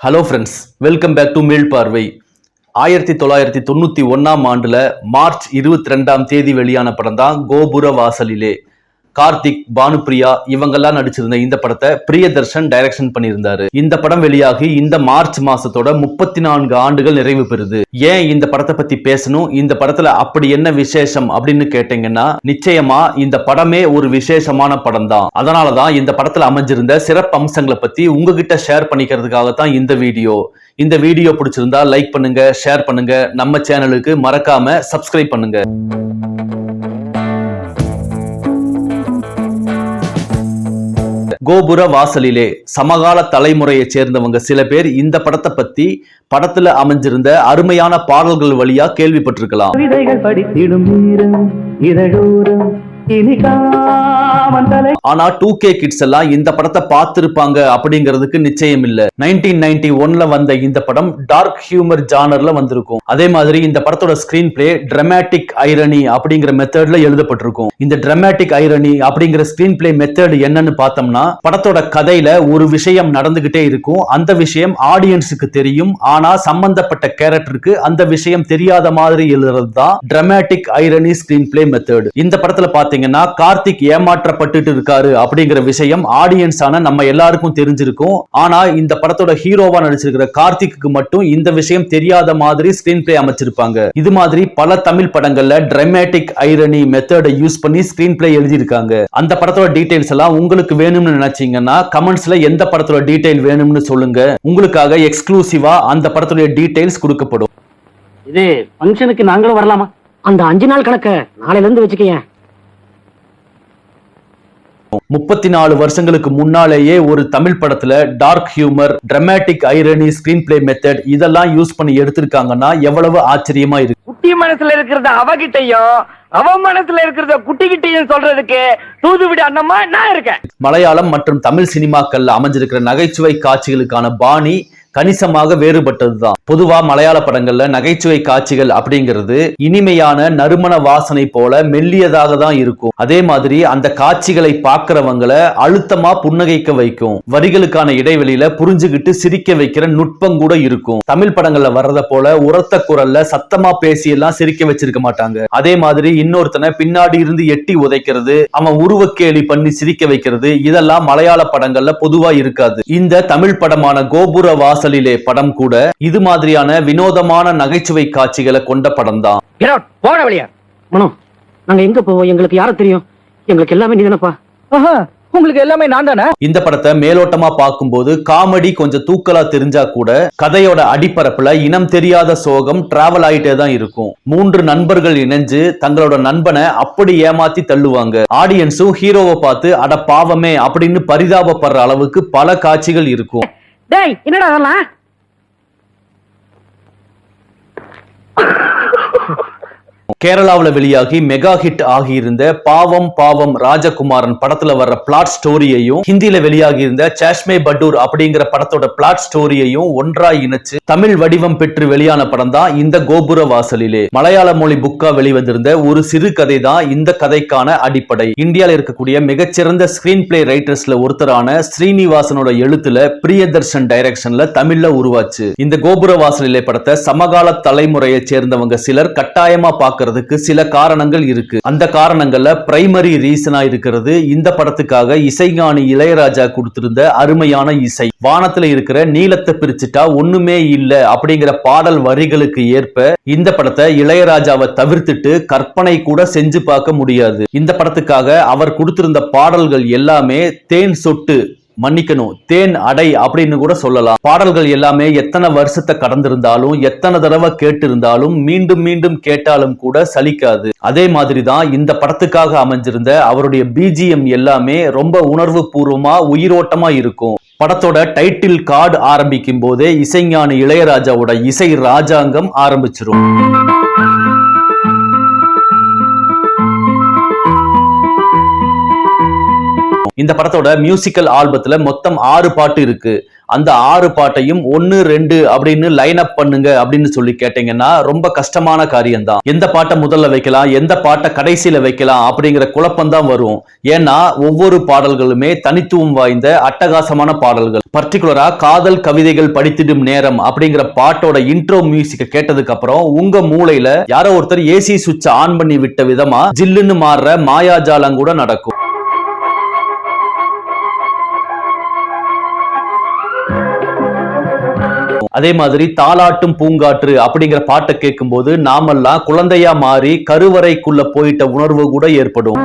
Hello friends welcome back to மீள் பார்வை ஆயிரத்தி தொள்ளாயிரத்தி தொண்ணூற்றி ஒன்றாம் ஆண்டில் மார்ச் இருபத்தி ரெண்டாம் தேதி வெளியான படம் தான் கோபுர வாசலிலே. கார்த்திக் பானுப்பிரியா இவங்கெல்லாம் நடிச்சிருந்த இந்த படத்தை பிரியதர்ஷன் டைரக்ஷன் பண்ணியிருந்தாரு. இந்த படம் வெளியாகி இந்த மார்ச் மாசத்தோட முப்பத்தி நான்கு ஆண்டுகள் நிறைவு பெறுது. ஏன் இந்த படத்தை பத்தி பேசணும்? இந்த படத்துல அப்படி என்ன விசேஷம் அப்படின்னு கேட்டீங்கன்னா நிச்சயமா இந்த படமே ஒரு விசேஷமான படம் தான் அதனாலதான் இந்த படத்துல அமைஞ்சிருந்த சிறப்பு அம்சங்களை பத்தி உங்ககிட்ட ஷேர் பண்ணிக்கிறதுக்காக தான் இந்த வீடியோ. இந்த வீடியோ பிடிச்சிருந்தா லைக் பண்ணுங்க ஷேர் பண்ணுங்க. நம்ம சேனலுக்கு மறக்காம சப்ஸ்கிரைப் பண்ணுங்க. கோபுர வாசலிலே சமகால தலைமுறையைச் சேர்ந்தவங்க சில பேர் இந்த படத்தை பத்தி படத்துல அமைஞ்சிருந்த அருமையான பாடல்கள் வழியா கேள்விப்பட்டிருக்கலாம். ஆனா டூ கே கிட்ஸ் எல்லாம் இந்த படத்தை பார்த்திருப்பாங்க அப்படிங்கிறதுக்கு நிச்சயம் இல்ல. நைன்டீன் நைன்டி ஒன்ல வந்த இந்த படம் டார்க் ஹியூமர் ஜானர்ல வந்திருக்கும். அதே மாதிரி இந்த படத்தோட ஸ்கிரீன் பிளே டிராமாட்டிக் ஐரணி அப்படிங்கிற மெத்தட்ல எழுதப்பட்டிருக்கும். இந்த டிராமாட்டிக் ஐரணி அப்படிங்கிற ஸ்கிரீன் பிளே மெத்தட் என்னன்னு பார்த்தோம்னா படத்தோட கதையில ஒரு விஷயம் நடந்துகிட்டே இருக்கும். அந்த விஷயம் ஆடியன்ஸுக்கு தெரியும். ஆனா சம்பந்தப்பட்ட கேரக்டருக்கு அந்த விஷயம் தெரியாத மாதிரி எழுதுறது தான் dramatic irony screen play method இந்த படத்துல பாத்தீங்கன்னா கார்த்திக் ஏமாற்றப்பட்டுட்டு இருக்காரு அப்படிங்கிற விஷயம் ஆடியன்ஸான நம்ம எல்லாருக்கும் தெரிஞ்சிருக்கும். ஆனா இந்த படத்தோட ஹீரோவா நடிச்சிருக்கிற கார்த்திக்கு மட்டும் இந்த விஷயம் தெரியாத மாதிரி ஸ்கிரீன் பிளே அமைச்சிருப்பாங்க. இது மாதிரி பல தமிழ் படங்கள்ல டிராமாட்டிக் ஐரணி மெத்தடை யூஸ் பண்ணி ஸ்கிரீன் பிளே எழுதியிருக்காங்க. அந்த படத்தோட டீடைல்ஸ் எல்லாம் உங்களுக்கு வேணும்னு நினைச்சீங்கன்னா கமெண்ட்ஸ்ல எந்த படத்தோட டீடைல் வேணும்னு சொல்லுங்க. உங்களுக்காக எக்ஸ்க்ளூசிவா அந்த படத்தோட டீடைல்ஸ் கொடுக்கப்படும். இது ஃபங்க்ஷனுக்கு நாங்களும் வரலாமா? அந்த அஞ்சு நாள் கணக்க நாளையில இருந்து வச்சுக்கேன் முப்பத்தி நாலு வருஷங்களுக்கு முன்னாலேயே ஒரு தமிழ் படத்துல dark humour dramatic irony screenplay method இதெல்லாம் யூஸ் பண்ணி எடுத்திருக்காங்கன்னா எவ்வளவு ஆச்சரியமா இருக்கு. குட்டி மனசுல இருக்கிறத அவகிட்டையும் அவ மனசுல இருக்கிறத குட்டிகிட்டையும் சொல்றதுக்கு தூதுவிட அண்ணம்மா நான் இருக்கேன். மலையாளம் மற்றும் தமிழ் சினிமாக்கள்ல அமைஞ்சிருக்கிற நகைச்சுவை காட்சிகளுக்கான பாணி கணிசமாக வேறுபட்டதுதான். பொதுவா மலையாள படங்கள்ல நகைச்சுவை காட்சிகள் அப்படிங்கிறது இனிமையான நறுமண வாசனை போல மெல்லியதாக தான் இருக்கும். அதே மாதிரி அந்த காட்சிகளை பார்க்கிறவங்களை அழுத்தமா புன்னகைக்க வைக்கும். வரிகளுக்கான இடைவெளியில புரிஞ்சுகிட்டு சிரிக்க வைக்கிற நுட்பம் கூட இருக்கும். தமிழ் படங்கள்ல வர்றத போல உரத்த குரல்ல சத்தமா பேசி எல்லாம் சிரிக்க வச்சிருக்க மாட்டாங்க. அதே மாதிரி இன்னொருத்தனை பின்னாடி இருந்து எட்டி உதைக்கிறது அவன் உருவக்கேலி பண்ணி சிரிக்க வைக்கிறது இதெல்லாம் மலையாள படங்கள்ல பொதுவா இருக்காது. இந்த தமிழ் படமான கோபுர வாசலிலே படம் கூட இது மாதிரியான வினோதமான நகைச்சுவை காட்சிகளை கொண்ட படம் தான் Get out. போட வழியா மனோ நாங்க எங்க போவோம்? எங்களுக்கு யார தெரியும்? எங்களுக்கு எல்லாமே நீதானப்பா. உங்களுக்கு எல்லாமே நான் தானே இந்த படத்தை மேலோட்டமா பார்க்கும்போது காமெடி கொஞ்சம் தூக்கலா தெரிஞ்சா கூட கதையோட அடிப்பரப்புல இனம் தெரியாத சோகம் டிராவல் ஆயிட்டே தான் இருக்கும். மூன்று நண்பர்கள் இணைஞ்சு தங்களோட நண்பனை அப்படி ஏமாத்தி தள்ளுவாங்க. ஆடியன்ஸும் ஹீரோவை பார்த்து அட பாவமே அப்படின்னு பரிதாபப்படுற அளவுக்கு பல காட்சிகள் இருக்கும். டேய் என்னடா அதெல்லாம்? கேரளாவில் வெளியாகி மெகா ஹிட் ஆகியிருந்த பாவம் பாவம் ராஜகுமாரன் படத்துல வர்ற பிளாட் ஸ்டோரியையும் ஹிந்தியில வெளியாகி இருந்த சாஷ்மே பட்டூர் அப்படிங்கிற படத்தோட பிளாட் ஸ்டோரியையும் ஒன்றா இணைச்சு தமிழ் வடிவம் பெற்று வெளியான படம் தான் இந்த கோபுர வாசலிலே. மலையாள மொழி புக்கா வெளிவந்திருந்த ஒரு சிறு கதை தான் இந்த கதைக்கான அடிப்படை. இந்தியாவில் இருக்கக்கூடிய மிகச்சிறந்த ஸ்கிரீன் பிளே ரைட்டர்ஸ்ல ஒருத்தரான ஸ்ரீனிவாசனோட எழுத்துல பிரியதர்ஷன் டைரக்ஷன்ல தமிழ்ல உருவாச்சு. இந்த கோபுர வாசலிலே படத்தை சமகால தலைமுறையை சேர்ந்தவங்க சிலர் கட்டாயமா பார்க்கறதுக்கு சில காரணங்கள் இருக்கு. அந்த காரணங்கள்ல பிரைமரி ரீசனா இருக்கிறது இந்த படத்துக்காக இசைஞானி இளையராஜா கொடுத்திருந்த அருமையான இசை. வானத்துல இருக்கிற நீளத்தை பிரிச்சுட்டா ஒண்ணுமே இல்ல அப்படிங்கிற பாடல் வரிகளுக்கு ஏற்ப இந்த படத்தை இளையராஜாவை தவிர்த்துட்டு கற்பனை கூட செஞ்சு பார்க்க முடியாது. இந்த படத்துக்காக அவர் கொடுத்திருந்த பாடல்கள் எல்லாமே தேன் சொட்டு மன்னிக்கணும். தேன் அடை அப்படின்னு கூட சொல்லலாம். பாடல்கள் எல்லாமே எத்தனை வருஷத்தை கடந்திருந்தாலும் எத்தனை தடவை கேட்டிருந்தாலும் மீண்டும் மீண்டும் கேட்டாலும் கூட சலிக்காது. அதே மாதிரி தான் இந்த படத்துக்காக அமைஞ்சிருந்த அவருடைய பிஜிஎம் எல்லாமே ரொம்ப உணர்வு பூர்வமா உயிரோட்டமா இருக்கும். படத்தோட டைட்டில் கார்டு ஆரம்பிக்கும் போதே இசைஞானி இளையராஜாவோட இசை ராஜாங்கம் ஆரம்பிச்சிரும். இந்த படத்தோட மியூசிக்கல் ஆல்பத்துல மொத்தம் ஆறு பாட்டு இருக்கு. அந்த ஆறு பாட்டையும் ஒன்னு ரெண்டு அப்படின்னு லைன் அப் பண்ணுங்க அப்படின்னு சொல்லி கேட்டீங்கன்னா ரொம்ப கஷ்டமான காரியம்தான். எந்த பாட்டை முதல்ல வைக்கலாம் எந்த பாட்டை கடைசியில வைக்கலாம் அப்படிங்கிற குழப்பம் தான் வரும். ஏன்னா ஒவ்வொரு பாடல்களுமே தனித்துவம் வாய்ந்த அட்டகாசமான பாடல்கள். பர்டிகுலரா காதல் கவிதைகள் படித்திடும் நேரம் அப்படிங்கிற பாட்டோட இன்ட்ரோ மியூசிக்கை கேட்டதுக்கு அப்புறம் உங்க மூளையில யாரோ ஒருத்தர் ஏசி சுவிட்ச் ஆன் பண்ணி விட்ட விதமா ஜில்லுன்னு மாறுற மாயாஜாலம் கூட நடக்கும். அதே மாதிரி தாலாட்டும் பூங்காற்று அப்படிங்கிற பாட்டை கேட்கும்போது நாமெல்லாம் குழந்தையா மாறி கருவறைக்குள்ள போயிட்ட உணர்வு கூட ஏற்படும்.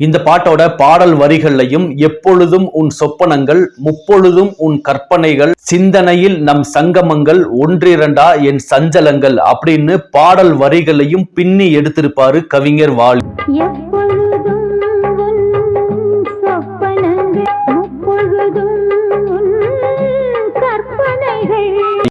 இந்த பாட்டோட பாடல் வரிகள்லையும் எப்பொழுதும் உன் சொப்பனங்கள் முப்பொழுதும் உன் கற்பனைகள் சிந்தனையில் நம் சங்கமங்கள் ஒன்றிரண்டா என் சஞ்சலங்கள் அப்படின்னு பாடல் வரிகளையும் பின்னி எடுத்திருப்பாரு கவிஞர் வாலி.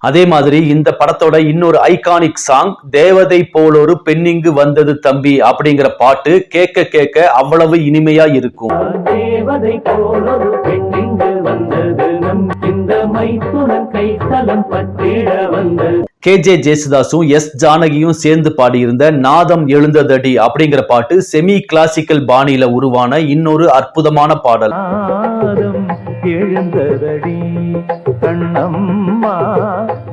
அதே மாதிரி இந்த படத்தோட இன்னொரு ஐகானிக் சாங் தேவதை போலொரு பெண்ணிங்கு வந்தது தம்பி அப்படிங்கிற பாட்டு கேட்க கேட்க அவ்வளவு இனிமையா இருக்கும். தேவதை போலொரு பெண்ணிங்கு வந்தது நம் இந்த மைத்துனன் கைத்தலம் பற்றிட வந்தது கே. ஜே. ஜேசுதாஸும் எஸ். ஜானகியும் சேர்ந்து பாடியிருந்த நாதம் எழுந்ததடி அப்படிங்கிற பாட்டு செமி கிளாசிக்கல் பாணியில உருவான இன்னொரு அற்புதமான பாடல். எழுந்ததடி கண்ணம்மா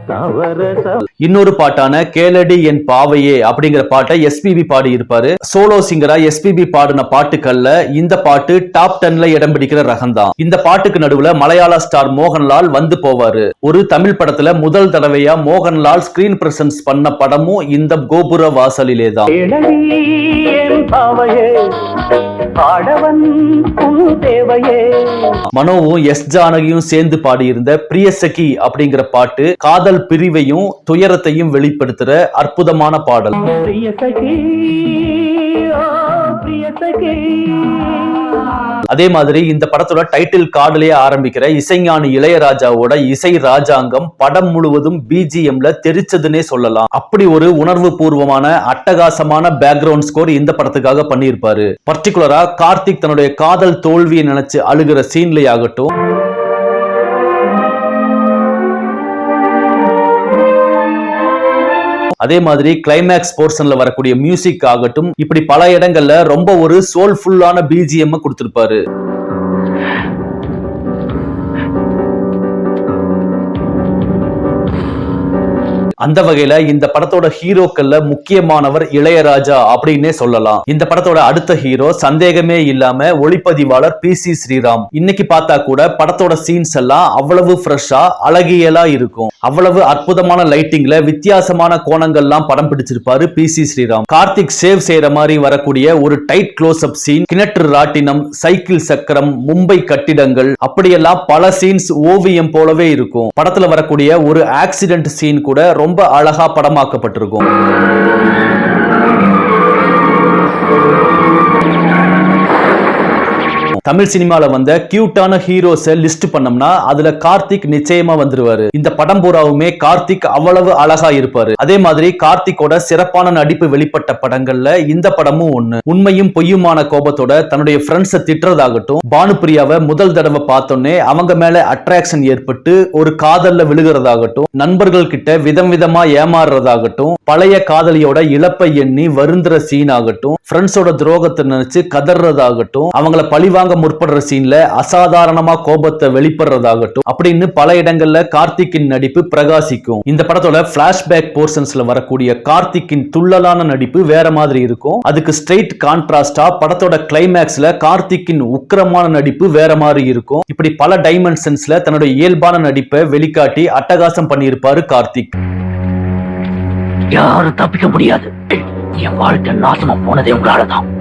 நவரச இன்னொரு பாட்டான கேளடி என் பாவையே அப்படிங்கிற பாட்டை எஸ்பிபி பாடி இருப்பாரு சோலோ சிங்கரா எஸ்பிபி பாடின பாட்டுக்கள்ல இந்த பாட்டு டாப் டென்ல இடம் பிடிக்கிற ரகம்தான். இந்த பாட்டுக்கு நடுவுல மலையாள ஸ்டார் மோகன்லால் வந்து போவாரு. ஒரு தமிழ் படத்துல முதல் தடவையா மோகன்லால் ஸ்கிரீன் பிரசன்ஸ் பண்ண படமும் இந்த கோபுர வாசலிலே தான் கேளடி என் எஸ் ஜானகியும் சேர்ந்து பாடியிருந்த பிரியசகி அப்படிங்கிற பாட்டு காதல் பிரிவையும் துயரத்தையும் வெளிப்படுத்துற அற்புதமான பாடல். பிரியசகி. அதே மாதிரி இந்த படத்தோட டைட்டில் கார்டுலயே ஆரம்பிக்கிற இசைஞானி இளையராஜாவோட இசை ராஜாங்கம் படம் முழுவதும் பிஜிஎம்ல தெரிச்சதுன்னே சொல்லலாம். அப்படி ஒரு உணர்வு பூர்வமான அட்டகாசமான பேக்ரவுண்ட் ஸ்கோர் இந்த படத்துக்காக பண்ணியிருப்பாரு. பர்டிகுலரா கார்த்திக் தன்னுடைய காதல் தோல்வியை நினைச்சு அழுகிற சீன்லயே ஆகட்டும் அதே மாதிரி கிளைமேக்ஸ் போர்ஷன்ல வரக்கூடிய மியூசிக் ஆகட்டும் இப்படி பல இடங்கள்ல ரொம்ப ஒரு சோல்ஃபுல்லான பிஜிஎம் கொடுத்திருப்பாரு. அந்த வகையில இந்த படத்தோட ஹீரோக்கள்ல முக்கியமானவர் இளையராஜா அப்படின்னே சொல்லலாம். இந்த படத்தோட அடுத்த ஹீரோ சந்தேகமே இல்லாம ஒளிப்பதிவாளர் பி சி ஸ்ரீராம். இன்னைக்கு பார்த்தா கூட படத்தோட சீன்ஸ் எல்லாம் அவ்வளவு ஃப்ரெஷ்ஷா அழகியலா இருக்கும். அவ்வளவு அற்புதமான லைட்டிங்ல வித்தியாசமான கோணங்கள்லாம் படம் பிடிச்சிருப்பாரு பி சி ஸ்ரீராம். கார்த்திக் சேவ் செய்யற மாதிரி வரக்கூடிய ஒரு டைட் க்ளோஸ் அப் சீன் கிணற்று ராட்டினம் சைக்கிள் சக்கரம் மும்பை கட்டிடங்கள் அப்படியெல்லாம் பல சீன்ஸ் ஓவியம் போலவே இருக்கும். படத்துல வரக்கூடிய ஒரு ஆக்சிடென்ட் சீன் கூட ரொம்ப ரொம்ப அழகா படமாக்கப்பட்டிருக்கும். தமிழ் சினிமால வந்த கியூட்டான ஹீரோஸ லிஸ்ட் பண்ணோம்னா அதுல கார்த்திக் நிச்சயமா வந்துருவாரு. இந்த படம் பூராவுமே கார்த்திக் அவ்வளவு அழகா இருப்பாரு. அதே மாதிரி கார்த்திக்கோட சிறப்பான நடிப்பு வெளிப்பட்ட படங்கள்ல இந்த படமும் ஒண்ணு. உண்மையும் பொய்யுமான கோபத்தோட தன்னுடைய ஃப்ரெண்ட்ஸை திட்டுறதாகட்டும் பானுப்பிரியாவை முதல் தடவை பார்த்தோன்னே அவங்க மேல அட்ராக்ஷன் ஏற்பட்டு ஒரு காதல்ல விழுகிறதாகட்டும் நண்பர்கள் கிட்ட விதம் விதமா ஏமாறுறதாகட்டும் பழைய காதலியோட இழப்பை எண்ணி வருந்துற சீன் ஆகட்டும் ஃப்ரெண்ட்ஸோட துரோகத்தை நினைச்சு கதறதாகட்டும் அவங்கள பழிவாங்க முற்படுற சீன்ல அசாதாரணமா கோபத்தை வெளிப்படுறதாகட்டும் அப்படின்னு பல இடங்கள்ல கார்த்திக்கின் நடிப்பு பிரகாசிக்கும். இந்த படத்தோட பிளாஷ்பேக் போர்ஷன்ஸ்ல வரக்கூடிய கார்த்திக்கின் துள்ளலான நடிப்பு வேற மாதிரி இருக்கும். அதுக்கு ஸ்ட்ரெயிட் கான்ட்ராஸ்டா படத்தோட கிளைமேக்ஸ்ல கார்த்திக்கின் உக்கிரமான நடிப்பு வேற மாதிரி இருக்கும். இப்படி பல டைமென்ஷன்ஸ்ல தன்னுடைய இயல்பான நடிப்பை வெளிக்காட்டி அட்டகாசம் பண்ணியிருப்பாரு கார்த்திக். யாரும் தப்பிக்க முடியாது. என் வாழ்க்கை நாசமா போனதே உங்களாலதான்.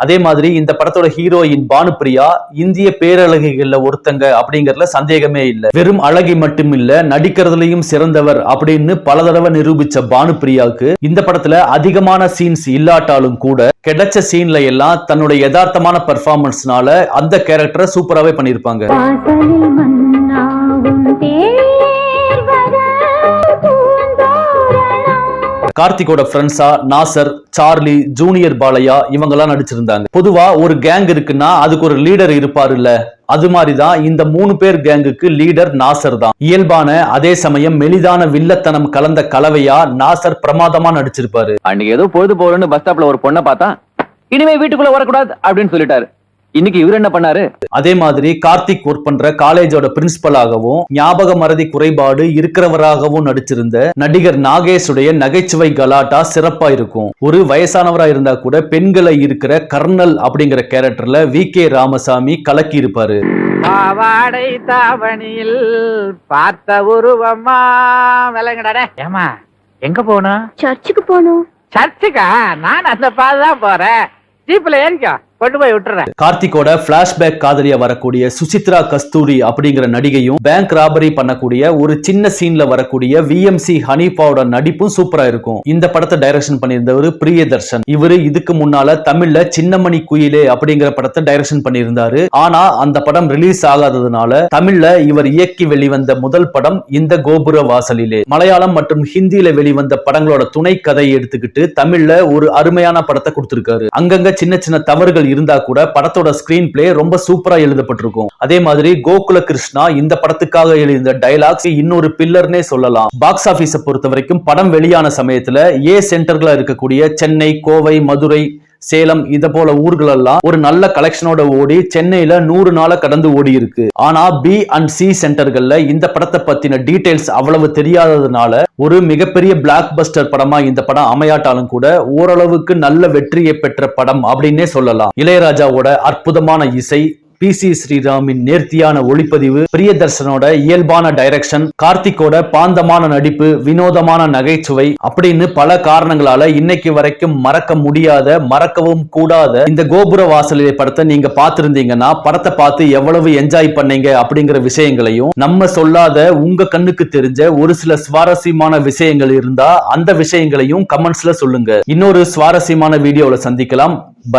அதே மாதிரி இந்த படத்தோட ஹீரோயின் பானுப்பிரியா இந்திய பேரழகிகள்ல ஒருத்தங்க அப்படிங்கறதுல சந்தேகமே இல்ல. வெறும் அழகி மட்டும் இல்ல நடிக்கிறதுலயும் சிறந்தவர் அப்படின்னு பல தடவை நிரூபிச்ச பானுப்பிரியாவுக்கு இந்த படத்துல அதிகமான சீன்ஸ் இல்லாட்டாலும் கூட கிடைச்ச சீன்ல எல்லாம் தன்னுடைய யதார்த்தமான பெர்ஃபார்மன்ஸ்னால அந்த கேரக்டரை சூப்பராகவே பண்ணியிருப்பாங்க கார்த்திகோட ஃப்ரெண்ட்ஸா நாசர் சார்லி ஜூனியர் பாலையா இவங்க எல்லாம் நடிச்சிருந்தாங்க. பொதுவா ஒரு கேங் இருக்குன்னா அதுக்கு ஒரு லீடர் இருப்பாருல்ல. அது மாதிரிதான் இந்த மூணு பேர் கேங்குக்கு லீடர் நாசர் தான். இயல்பான அதே சமயம் மெலிதான வில்லத்தனம் கலந்த கலவையா நாசர் பிரமாதமா நடிச்சிருப்பாரு. அன்னைக்கு ஏதோ பொழுது போகலன்னு பஸ் ஸ்டாப்ல ஒரு பொண்ணை பார்த்தா இனிமே வீட்டுக்குள்ள வரக்கூடாது அப்படின்னு சொல்லிட்டாரு. இன்னைக்கு இவர் என்ன பண்ணாரு? அதே மாதிரி கார்த்திக் ஒர்க் பண்ற காலேஜோட பிரின்சிபலாகவும் ஞாபக மறதி குறைபாடு இருக்கிறவராகவும் நடிச்சிருந்த நடிகர் நாகேஷுடைய நகைச்சுவை கலாட்டா சிறப்பா இருக்கும். ஒரு வயசானவரா இருந்தா கூட பெண்களை இருக்கிற கர்னல் அப்படிங்கிற கேரக்டர்ல வி கே ராமசாமி கலக்கி இருப்பாரு பாவாடை தாவணியில் பார்த்த உருவமா விளங்கடா ஏமா எங்க போகணும்? சர்ச்சுக்கு போகணும். சர்ச்சுக்கா நான் அந்த பாதை தான் போறேன். ஜீப்ல ஏறிக்கோ. கொண்டு போய் விட்டுறேன். கார்த்திகோட பிளாஷ்பேக் காதலியா வரக்கூடிய சுசித்ரா கஸ்தூரி அப்படிங்கிற நடிகையும் பேங்க் ராபரி பண்ணக்கூடிய ஒரு சின்ன சீன்ல வரக்கூடிய விஎம்சி ஹனீஃபாவோட நடிப்பும் சூப்பரா இருக்கும். இந்த படத்தை டைரக்ஷன் பண்ணியிருந்தவர் பிரியதர்ஷன். இவரு இதுக்கு முன்னால தமிழ்ல சின்னமணி குயிலே அப்படிங்கிற படத்தை டைரக்ஷன் பண்ணியிருந்தாரு. ஆனா அந்த படம் ரிலீஸ் ஆகாததுனால தமிழ்ல இவர் இயக்கி வெளிவந்த முதல் படம் இந்த கோபுர வாசலிலே. மலையாளம் மற்றும் ஹிந்தியில வெளிவந்த படங்களோட துணை கதையை எடுத்துக்கிட்டு தமிழ்ல ஒரு அருமையான படத்தை கொடுத்திருக்காரு. அங்கங்க சின்ன சின்ன தவறுகள் இருந்தா கூட படத்தோட ஸ்கிரீன் பிளே ரொம்ப சூப்பரா எழுதப்பட்டிருக்கும். அதே மாதிரி கோகுல கிருஷ்ணா இந்த படத்துக்காக எழுதிய டைலாக்ஸ் இன்னொரு பில்லர்னே சொல்லலாம். பாக்ஸ் ஆபீஸை பொறுத்த வரைக்கும் படம் வெளியான சமயத்துல ஏ சென்டர்களா இருக்கக்கூடிய சென்னை கோவை மதுரை சேலம் இத போல ஊர்கள் எல்லாம் ஒரு நல்ல கலெக்ஷனோட ஓடி சென்னையில நூறு நாள கடந்து ஓடி இருக்கு ஆனா பி அண்ட் சி சென்டர்கள்ல இந்த படத்தை பத்தின டீடைல்ஸ் அவ்வளவு தெரியாததுனால ஒரு மிகப்பெரிய பிளாக் பஸ்டர் படமா இந்த படம் அமையாட்டாலும் கூட ஓரளவுக்கு நல்ல வெற்றியை பெற்ற படம் அப்படின்னே சொல்லலாம். இளையராஜாவோட அற்புதமான இசை பி சி ஸ்ரீராமின் நேர்த்தியான ஒளிப்பதிவு பிரியதர்ஷனோட இயல்பான டைரக்ஷன் கார்த்திக்கோட பாந்தமான நடிப்பு வினோதமான நகைச்சுவை அப்படின்னு பல காரணங்களால இன்னைக்கு வரைக்கும் மறக்க முடியாத மறக்கவும் கூடாத இந்த கோபுர வாசலிலே படத்தை நீங்க பார்த்திருந்தீங்கன்னா படத்தை பார்த்து எவ்வளவு என்ஜாய் பண்ணீங்க அப்படிங்கிற விஷயங்களையும் நம்ம சொல்லாத உங்க கண்ணுக்கு தெரிஞ்ச ஒரு சில சுவாரஸ்யமான விஷயங்கள் இருந்தா அந்த விஷயங்களையும் கமெண்ட்ஸ்ல சொல்லுங்க. இன்னொரு சுவாரஸ்யமான வீடியோல சந்திக்கலாம். பை